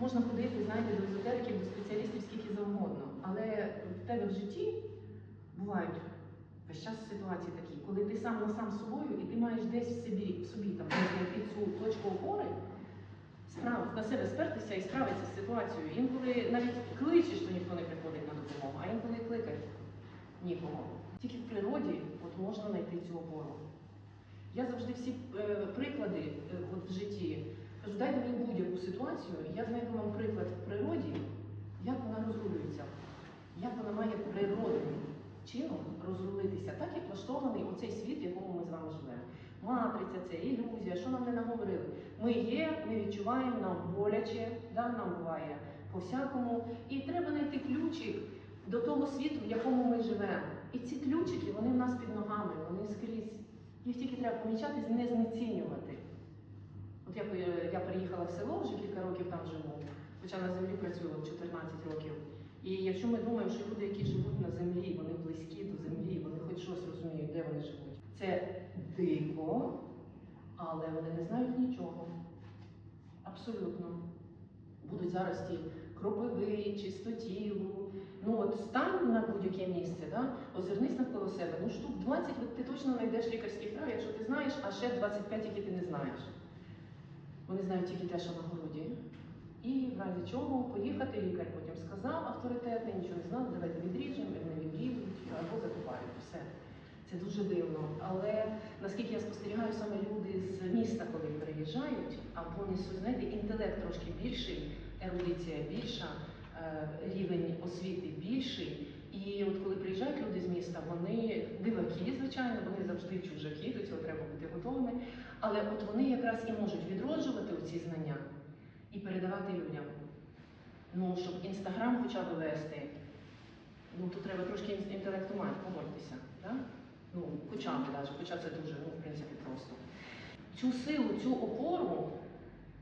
Можна ходити, знаєте, до езотериків, до спеціалістів скільки завгодно. Але в тебе в житті бувають весь час ситуації такі, коли ти сам на сам з собою і ти маєш десь в собі, в собі там знайти цю точку опори, справ, на себе спертися і справитися з ситуацією. Інколи навіть кличеш, то ніхто не приходить на допомогу, а інколи кликаєш нікого. Тільки в природі от можна знайти цю опору. Я завжди всі е, приклади е, от в житті кажу, дайте мені будь-яку ситуацію, я знайду вам приклад в природі, як вона розрулюється, як вона має природним чином розрулитися. Так і влаштований оцей світ, в якому ми з вами живемо. Матриця, це ілюзія, що нам не наговорили. Ми є, ми відчуваємо, нам боляче, да, нам буває по-всякому. І треба знайти ключик до того світу, в якому ми живемо. І ці ключики, вони в нас під ногами, вони скрізь. Їх тільки треба помічати, не знецінювати. От я, я приїхала в село, вже кілька років там живу, хоча на землі працюю 14 років. І якщо ми думаємо, що люди, які живуть на землі, вони близькі до землі, вони хоч щось розуміють, де вони живуть. Це дико, але вони не знають нічого. Абсолютно. Будуть зараз ті кропиви, чистотілу. Ну от стань на будь-яке місце, да? озирнись навколо себе. Ну штук 20 ти точно знайдеш лікарських прав, якщо ти знаєш, а ще 25, які ти не знаєш. Вони знають тільки те, що на городі. І в разі чого поїхати, лікар потім сказав авторитетний, нічого не знав, давайте відріжемо, не відріжуть або закопають. Все. Це дуже дивно. Але наскільки я спостерігаю, саме люди з міста, коли приїжджають, або несуть, знаєте, інтелект трошки більший, ерудиція більша, е, рівень освіти більший. І от коли приїжджають міста, вони диваки, звичайно, вони завжди чужаки, до цього треба бути готовими. Але от вони якраз і можуть відроджувати ці знання і передавати людям. Ну, щоб інстаграм хоча б вести, ну то треба трошки ін- інтелекту мати, погодьтеся. Да? Ну, хоча б навіть, хоча це дуже, ну, в принципі, просто. Цю силу, цю опору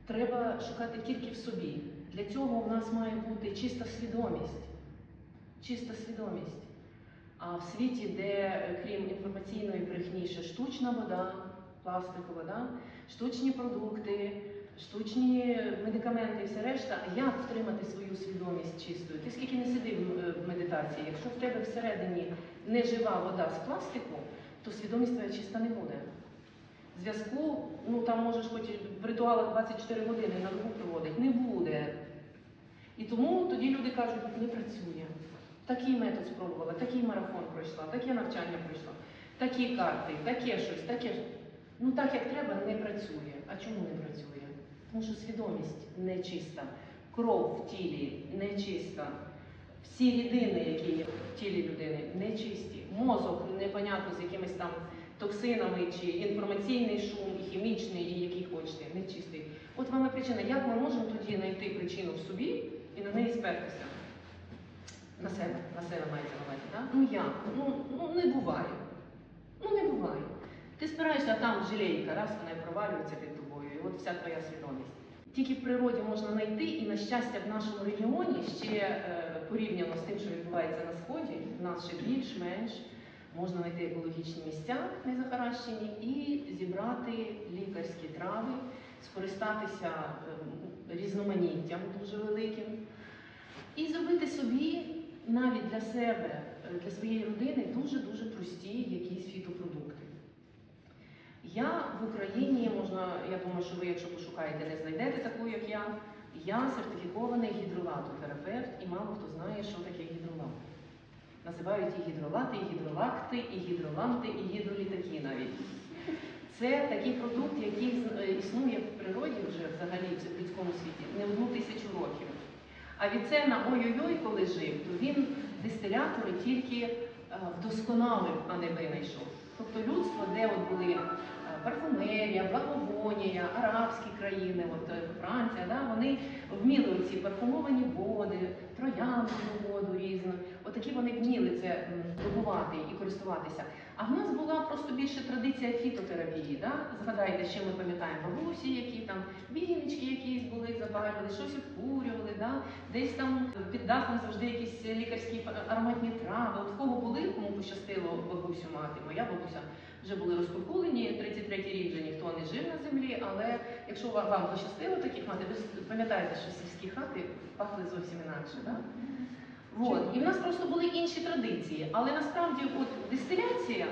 треба шукати тільки в собі. Для цього в нас має бути чиста свідомість. Чиста свідомість. А в світі, де е, крім інформаційної брехні, ще штучна вода, пластикова, да? штучні продукти, штучні медикаменти і все решта, як втримати свою свідомість чистою? Ти скільки не сиди в е, в медитації, якщо в тебе всередині не жива вода з пластику, то свідомість твоя чиста не буде. Зв'язку, ну там можеш хоч в ритуалах 24 години на добу проводити, не буде. І тому тоді люди кажуть, не працює. Такий метод спробувала, такий марафон пройшла, таке навчання пройшла, такі карти, таке щось, таке. Ну так як треба, не працює. А чому не працює? Тому що свідомість нечиста, кров в тілі нечиста, всі рідини, які є в тілі людини, нечисті, мозок непонятно з якимись там токсинами, чи інформаційний шум, і хімічний, і який хочете, нечистий. От вам і причина, як ми можемо тоді знайти причину в собі і на неї спертися? На себе, на себе мається на так? Ну як? Ну, ну не буває. Ну не буває. Ти спираєшся, а там жалейка, раз вона і провалюється під тобою, і от вся твоя свідомість. Тільки в природі можна знайти, і на щастя, в нашому регіоні ще е, порівняно з тим, що відбувається на сході, в нас ще більш-менш можна знайти екологічні місця незахаращені і зібрати лікарські трави, скористатися е, різноманіттям дуже великим. І зробити собі навіть для себе, для своєї родини дуже-дуже прості якісь фітопродукти. Я в Україні можна, я думаю, що ви, якщо пошукаєте, не знайдете таку, як я. Я сертифікований гідролатотерапевт, і мало хто знає, що таке гідролат. Називають і гідролати, і гідролакти, і гідроланти, і гідролітаки навіть. Це такий продукт, який е, існує в природі вже взагалі в людському світі не одну тисячу років. А Віцена ой-ой-ой, коли жив, то він дистилятори тільки е, вдосконалив, а не винайшов. Тобто людство, де от були е, парфумерія, благовонія, арабські країни, от е, Франція, да, вони вміли ці парфумовані води, трояндову воду різну. Отакі вони вміли це добувати і користуватися. А в нас була просто більше традиція фітотерапії. Да? Згадайте, що ми пам'ятаємо бабусі, які там віночки якісь були, запалювали, щось обкурювали, да? десь там під дахом завжди якісь лікарські ароматні трави. От в кого були, кому пощастило бабусю мати, моя бабуся вже були розкуркулені. 33-й рік вже ніхто не жив на землі, але якщо ва- вам пощастило таких мати, ви пам'ятаєте, що сільські хати пахли зовсім інакше. Да? Вот. І в нас просто були інші традиції. Але насправді от дистиляція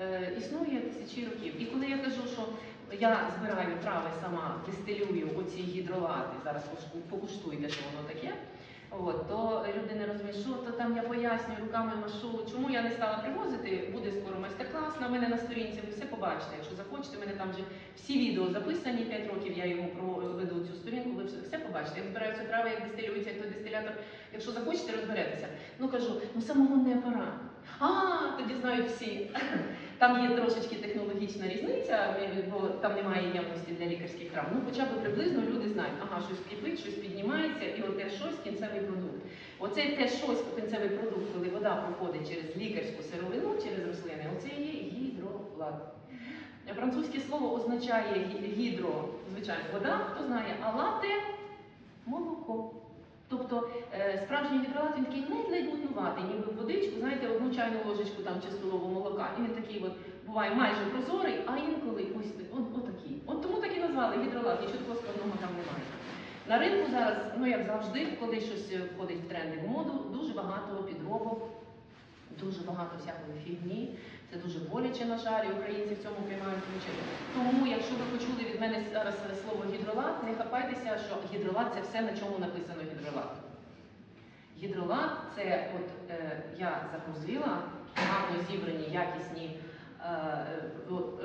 е, існує тисячі років. І коли я кажу, що я збираю трави сама, дистилюю оці гідролати, зараз покуштуйте, що воно таке. От, то люди не розуміють, що то там я пояснюю, руками машу. Чому я не стала привозити? Буде скоро майстер-клас на мене на сторінці. Ви все побачите. Якщо захочете, мене там вже всі відео записані 5 років. Я його проведу цю сторінку. Ви все, побачите. Як збираються трави, як дистилюється, як той дистилятор. Якщо захочете, розберетеся. Ну кажу, ну самогонний апарат. А, тоді знають всі. Там є трошечки технологічна різниця, е, бо там немає ємності для лікарських трав. Ну, хоча б приблизно люди знають, ага, щось кипить, щось піднімається, і оте щось кінцевий продукт. Оце те щось кінцевий продукт, коли вода проходить через лікарську сировину, через рослини, оце є гідролат. Французьке слово означає гідро, звичайно, вода, хто знає, а лате молоко. Тобто е, справжній гідролат він такий ледь-ледь мутнуватий, ніби в водичку, знаєте, одну чайну ложечку там чи столову молока. І він такий от буває майже прозорий, а інколи ось так- от, отакий. От тому так і назвали гідролат, нічого такого складного там немає. На ринку зараз, ну як завжди, коли щось входить в тренди в моду, дуже багато підробок, дуже багато всякої фігні. Це дуже боляче, на жаль, і українці в цьому приймають участь. Тому, якщо ви почули від мене зараз слово гідролат, не хапайтеся, що гідролат це все, на чому написано гідролат. Гідролат це от е, я загрузила гарно зібрані якісні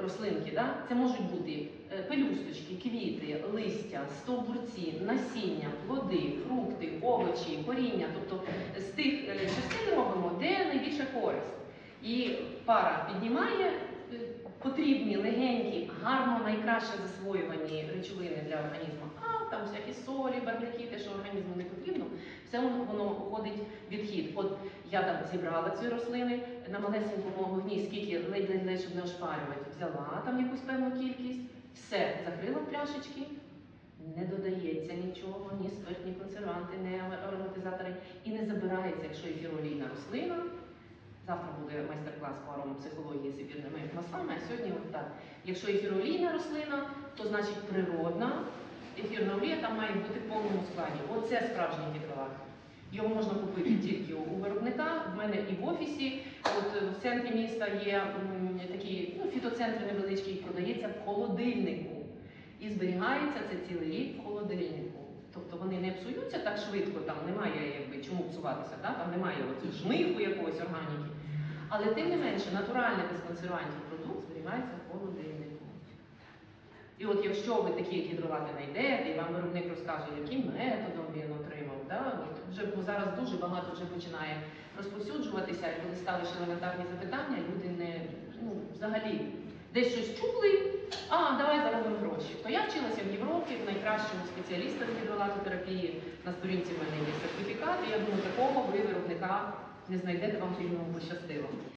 рослинки. Да? Це можуть бути е, пелюсточки, квіти, листя, стовбурці, насіння, плоди, фрукти, овочі, коріння. Тобто з тих е, частин робимо, де найбільша користь. І пара піднімає е, потрібні, легенькі, гарно найкраще засвоювані речовини для організму. А там всякі солі, барвники, те, що організму не потрібно, все воно, воно уходить в відхід. От я там зібрала ці рослини на малесенькому вогні, скільки ледь-ледь, щоб не ошпарювати. Взяла там якусь певну кількість, все, закрила пляшечки, не додається нічого, ні спиртні консерванти, ні ароматизатори, і не забирається, якщо ефіролійна рослина. Завтра буде майстер-клас по аромапсихології з ефірними маслами, а сьогодні от так. Якщо ефіролійна рослина, то значить природна. Ефірна олія там має бути в повному складі. Оце справжній гідролат. Його можна купити тільки у виробника. В мене і в офісі. От е, в центрі міста є такі ну, фітоцентри невеличкі, їх продається в холодильнику. І зберігається це цілий рік в холодильнику. Тобто вони не псуються так швидко, там немає якби чому псуватися, да? там немає жмиху якоїсь органіки. Але тим не менше, натуральний без консервантів продукт зберігається в холодильнику. І от якщо ви такі гідролати знайдете, і вам виробник розкаже, яким методом він отримав, да? от вже бо зараз дуже багато вже починає розповсюджуватися, і коли ставиш елементарні запитання, люди не ну, взагалі десь щось чули, а давай заробимо гроші. То я вчилася в Європі в найкращому спеціаліста з гідролатотерапії. На сторінці в мене є сертифікат, і я думаю, такого ви виробника не знайдете, вам фільму пощастило.